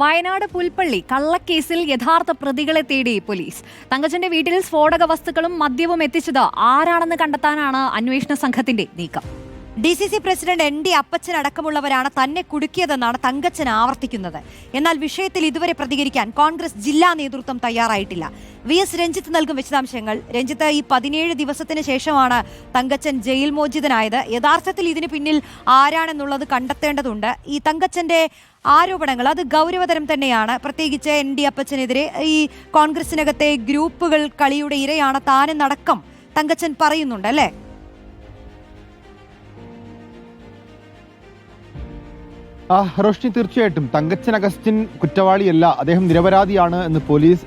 വയനാട് പുൽപ്പള്ളി കള്ളക്കേസിൽ യഥാർത്ഥ പ്രതികളെ തേടി പോലീസ്. തങ്കച്ചന്റെ വീട്ടിൽ സ്ഫോടക വസ്തുക്കളും മദ്യവും എത്തിച്ചത് ആരാണെന്ന് കണ്ടെത്താനാണ് അന്വേഷണ സംഘത്തിന്റെ നീക്കം. D C C president N D Appachan അടക്കമുള്ളവരാണ് തന്നെ കുടുക്കിയതെന്നാണ് തങ്കച്ചൻ ആവർത്തിക്കുന്നത്. എന്നാൽ വിഷയത്തിൽ ഇതുവരെ പ്രതികരിക്കാൻ കോൺഗ്രസ് ജില്ലാ നേതൃത്വം തയ്യാറായിട്ടില്ല. വി എസ് രഞ്ജിത്ത് നൽകും വിശദാംശങ്ങൾ. രഞ്ജിത്ത് ഈ പതിനേഴ് ദിവസത്തിന് ശേഷമാണ് തങ്കച്ചൻ ജയിൽ മോചിതനായത്. യഥാർത്ഥത്തിൽ ഇതിന് പിന്നിൽ ആരാണെന്നുള്ളത് കണ്ടെത്തേണ്ടതുണ്ട്. ഈ തങ്കച്ചന്റെ ആരോപണങ്ങൾ അത് ഗൗരവതരം തന്നെയാണ്. പ്രത്യേകിച്ച് എൻ ഡി അപ്പച്ചനെതിരെ ഈ കോൺഗ്രസിനകത്തെ ഗ്രൂപ്പുകൾ കളിയുടെ ഇരയാണ് താനെന്നടക്കം തങ്കച്ചൻ പറയുന്നുണ്ട് അല്ലേ? ആ, റോഷ്നി തീർച്ചയായിട്ടും. തങ്കച്ചൻ അഗസ്റ്റിൻ കുറ്റവാളിയല്ല. അദ്ദേഹം നിരപരാധിയാണ് എന്ന് പോലീസ്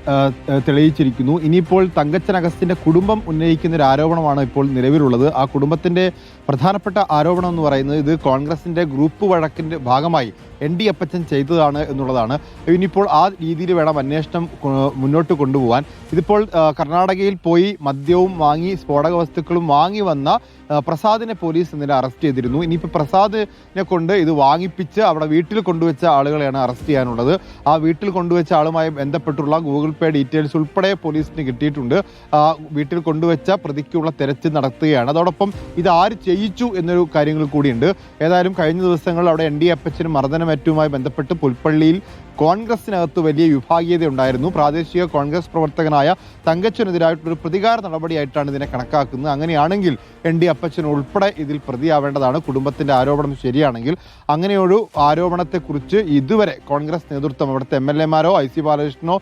തെളിയിച്ചിരിക്കുന്നു. ഇനിയിപ്പോൾ തങ്കച്ചൻ അഗസ്റ്റിന്റെ കുടുംബം ഉന്നയിക്കുന്ന ഒരു ആരോപണമാണ് ഇപ്പോൾ നിലവിലുള്ളത്. ആ കുടുംബത്തിന്റെ പ്രധാനപ്പെട്ട ആരോപണം എന്ന് പറയുന്നത് ഇത് കോൺഗ്രസിന്റെ ഗ്രൂപ്പ് വഴക്കിന്റെ ഭാഗമായി എൻ ഡി അപ്പച്ചൻ ചെയ്തതാണ് എന്നുള്ളതാണ്. ഇനിയിപ്പോൾ ആ രീതിയിൽ വേണം അന്വേഷണം മുന്നോട്ട് കൊണ്ടുപോകാൻ ഇതിപ്പോൾ കർണാടകയിൽ പോയി മദ്യവും വാങ്ങി സ്ഫോടക വസ്തുക്കളും വാങ്ങി വന്ന പ്രസാദിനെ പോലീസ് ഇന്നലെ അറസ്റ്റ് ചെയ്തിരുന്നു. ഇനിയിപ്പോൾ പ്രസാദിനെ കൊണ്ട് ഇത് വാങ്ങിപ്പിച്ച് അവിടെ വീട്ടിൽ കൊണ്ടുവച്ച ആളുകളെയാണ് അറസ്റ്റ് ചെയ്യാനുള്ളത്. ആ വീട്ടിൽ കൊണ്ടുവച്ച ആളുമായി ബന്ധപ്പെട്ടുള്ള ഗൂഗിൾ പേ ഡീറ്റെയിൽസ് ഉൾപ്പെടെ പോലീസിന് കിട്ടിയിട്ടുണ്ട്. ആ വീട്ടിൽ കൊണ്ടുവച്ച പ്രതിക്കുള്ള തെരച്ചിൽ നടത്തുകയാണ്. അതോടൊപ്പം ഇത് ആര് ചെയ്യിച്ചു എന്നൊരു കാര്യങ്ങൾ കൂടിയുണ്ട്. ഏതായാലും കഴിഞ്ഞ ദിവസങ്ങളിൽ അവിടെ എൻ ഡി അപ്പച്ചനും മർദ്ദനമേറ്റവുമായി ബന്ധപ്പെട്ട് പുൽപ്പള്ളിയിൽ കോൺഗ്രസിനകത്ത് വലിയ വിഭാഗീയത ഉണ്ടായിരുന്നു പ്രാദേശിക കോൺഗ്രസ് പ്രവർത്തകനായ തങ്കച്ചനെതിരായിട്ടൊരു പ്രതികാര നടപടിയായിട്ടാണ് ഇതിനെ കണക്കാക്കുന്നത്. അങ്ങനെയാണെങ്കിൽ എൻ ഡി അപ്പച്ചൻ ഉൾപ്പെടെ ഇതിൽ പ്രതിയാവേണ്ടതാണ്. കുടുംബത്തിന്റെ ആരോപണം ശരിയാണെങ്കിൽ അങ്ങനെയൊരു ആരോപണത്തെക്കുറിച്ച് ഇതുവരെ കോൺഗ്രസ് നേതൃത്വം അവിടുത്തെ എം എൽ എമാരോ ഐ സി ബാലകൃഷ്ണനോ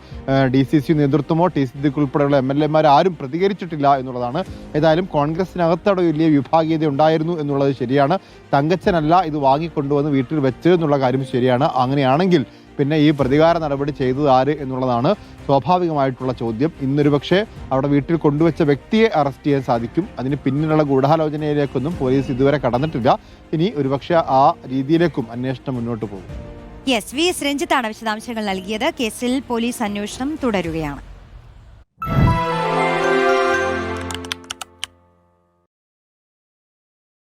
ഡി സി സി നേതൃത്വമോ ടി സി ദിക്ക് ഉൾപ്പെടെയുള്ള എം എൽ എമാർ ആരും പ്രതികരിച്ചിട്ടില്ല എന്നുള്ളതാണ്. ഏതായാലും കോൺഗ്രസിനകത്ത് അവിടെ വലിയ വിഭാഗീയത ഉണ്ടായിരുന്നു എന്നുള്ളത് ശരിയാണ്. തങ്കച്ചനല്ല ഇത് വാങ്ങിക്കൊണ്ടുവന്ന് വീട്ടിൽ വെച്ച് എന്നുള്ള കാര്യം ശരിയാണ്. അങ്ങനെയാണെങ്കിൽ പിന്നെ ഈ പ്രതികാര നടപടി ചെയ്തത് ആര് എന്നുള്ളതാണ് സ്വാഭാവികമായിട്ടുള്ള ചോദ്യം. ഇന്നൊരു പക്ഷേ അവിടെ വീട്ടിൽ കൊണ്ടുവച്ച വ്യക്തിയെ അറസ്റ്റ് ചെയ്യാൻ സാധിക്കും. അതിന് പിന്നിലുള്ള ഗൂഢാലോചനയിലേക്കൊന്നും പോലീസ് ഇതുവരെ കടന്നിട്ടില്ല. ഇനി ഒരുപക്ഷെ ആ രീതിയിലേക്കും അന്വേഷണം മുന്നോട്ട് പോകും. യെസ് വി എസ് രഞ്ജിത്താണ് വിശദാംശങ്ങൾ നൽകിയത്. കേസിൽ പോലീസ് അന്വേഷണം തുടരുകയാണ്.